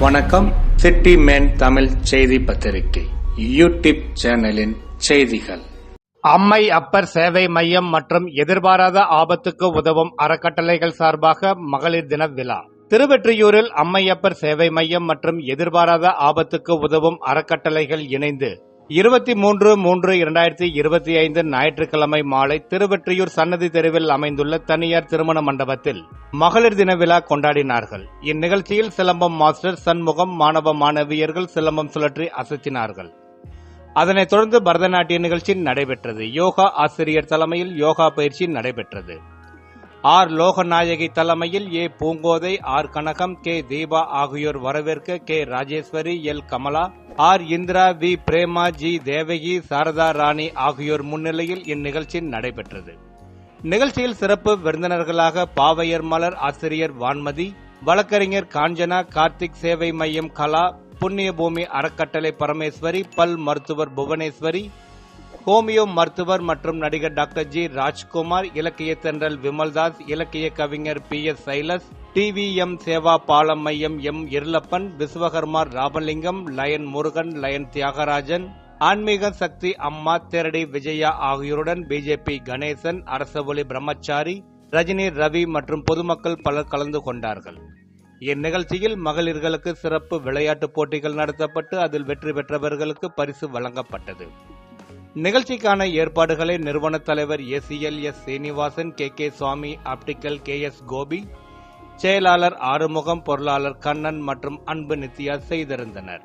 வணக்கம். City man Tamil செய்தி பத்திரிகை. யூடியூப் சேனலின் செய்திகள். அம்மை அப்பர் சேவை மையம் மற்றும் எதிர்பாராத ஆபத்துக்கு உதவும் அறக்கட்டளைகள் சார்பாக மகளிர் தின விழா. திருவெற்றியூரில் அம்மையப்பர் சேவை மையம் மற்றும் எதிர்பாராத ஆபத்துக்கு உதவும் அறக்கட்டளைகள் இணைந்து இருபத்தி மூன்று மூன்று இரண்டாயிரத்தி இருபத்தி ஐந்து ஞாயிற்றுக்கிழமை மாலை திருவெற்றியூர் சன்னதி தெருவில் அமைந்துள்ள தனியார் திருமண மண்டபத்தில் மகளிர் தின விழா கொண்டாடினார்கள். இந்நிகழ்ச்சியில் சிலம்பம் மாஸ்டர் சண்முகம் மாணவ மாணவியர்கள் சிலம்பம் சுழற்றி அசத்தினார்கள். அதனைத் தொடர்ந்து பரதநாட்டிய நிகழ்ச்சி நடைபெற்றது. யோகா ஆசிரியர் தலைமையில் யோகா பயிற்சி நடைபெற்றது. ஆர். லோகநாயகி தலைமையில் A. Poongothai R. Kanagam K. Deepa ஆகியோர் வரவேற்க K. Rajeswari L. Kamala R Indira V Prema G Devaki Sarada Rani ஆகியோர் முன்னிலையில் இந்நிகழ்ச்சி நடைபெற்றது. நிகழ்ச்சியில் சிறப்பு விருந்தினர்களாக பாவையர் மலர் ஆசிரியர் வான்மதி வழக்கறிஞர் காஞ்சனா கார்த்திக் சேவை மையம் கலா புண்ணியபூமி அறக்கட்டளை பரமேஸ்வரி பல் மருத்துவர் புவனேஸ்வரி ஹோமியோ மருத்துவர் மற்றும் நடிகர் டாக்டர் ஜி. ராஜ்குமார் இலக்கிய தென்றல் விமல்தாஸ் இலக்கிய கவிஞர் P. S. Silas TVM Seva Palam மையம் M. Irulappan Viswakarmar Ramalingam lion Murugan lion Thiyagarajan ஆன்மீக சக்தி அம்மா தேரடி விஜயா ஆகியோருடன் பிஜேபி கணேசன் அரசவொலி பிரம்மச்சாரி ரஜினி ரவி மற்றும் பொதுமக்கள் பலர் கலந்து கொண்டார்கள். இந்நிகழ்ச்சியில் மகளிர்களுக்கு சிறப்பு விளையாட்டுப் போட்டிகள் நடத்தப்பட்டு அதில் வெற்றி பெற்றவர்களுக்கு பரிசு வழங்கப்பட்டது. நிகழ்ச்சிக்கான ஏற்பாடுகளை நிறுவன தலைவர் SEL S Srinivasan K K Swamy optical K S Gopi செயலாளர் ஆறுமுகம் பொருளாளர் கண்ணன் மற்றும் அன்பு நித்யா செய்திருந்தனர்.